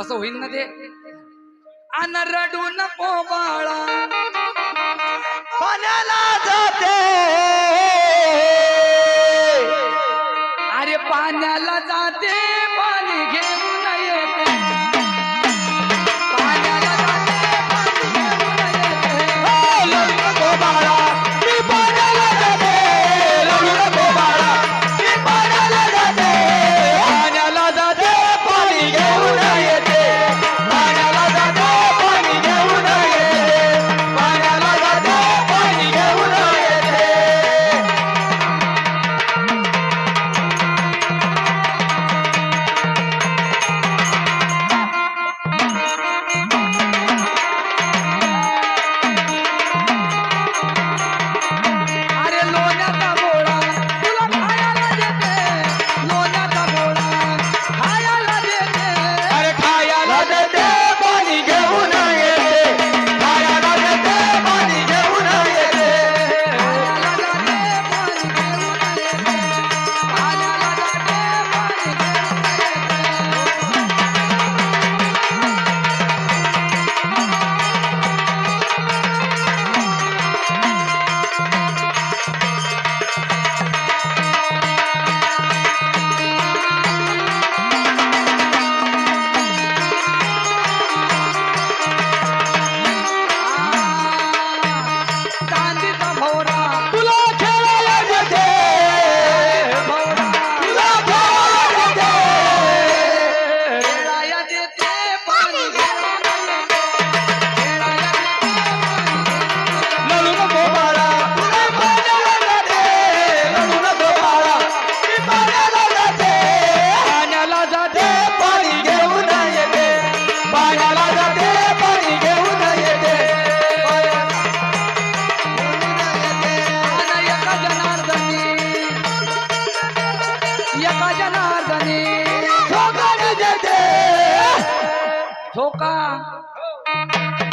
असं होईल ना ते? अन रडू नको पाण्याला जाते. अरे पाण्याला जाते पाणी घे. বাবা